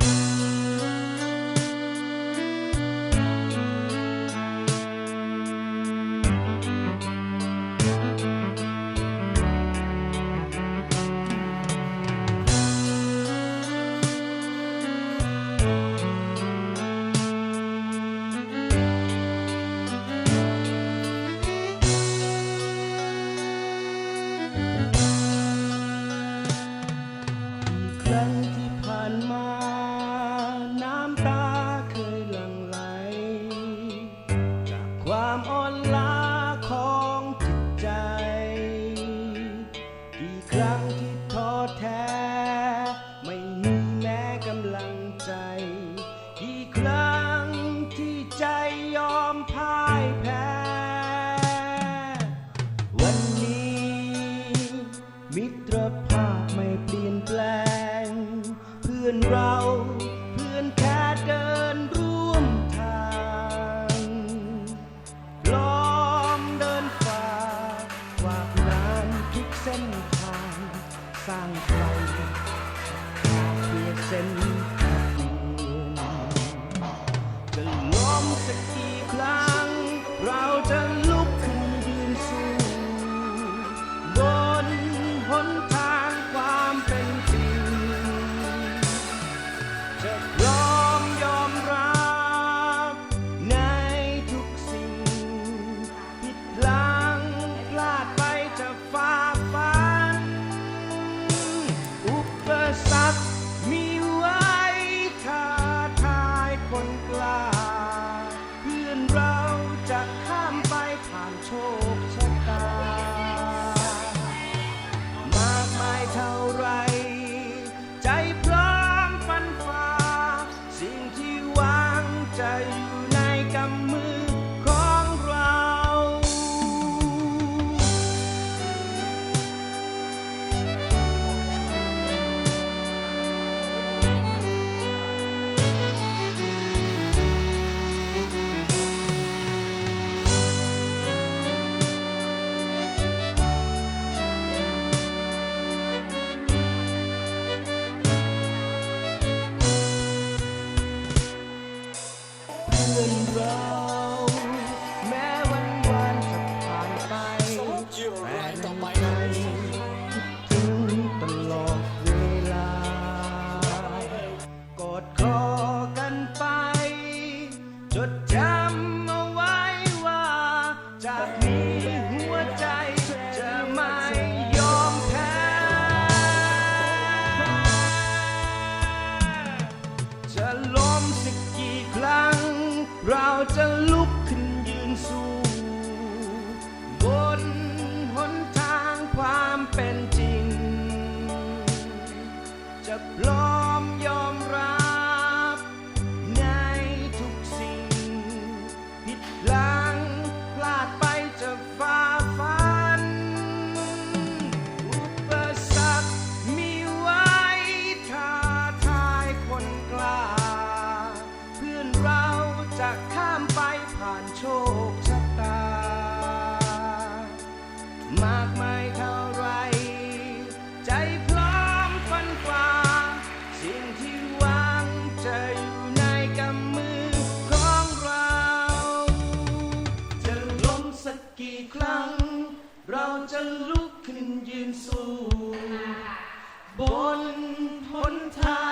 Mm-hmm. สร้างไฟเพื่อเส้นทางจะล้มสักกี่ครั้ง เราจะลุกขึ้นยืนสู้บนหนทางความเป็นจริงจะร้อ ใจ กอดคอกันไป จดจำเอาไว้ว่า จากนี้หัวใจจะไม่ยอมแพ้ จะล้มสักกี่ครั้ง เราจะลุกขึ้นยืนสู้ บนหนทางความเป็นจริง จะลอมยอม จะข้ามไปผ่านโชคชะตา มากมายเท่าไร ใจพร้อมฟันฝ่าสิ่งที่หวังจะอยู่ในกำมือของเรา จะล้มสักกี่ครั้ง เราจะลุกขึ้นยืนสู้ บนหนทาง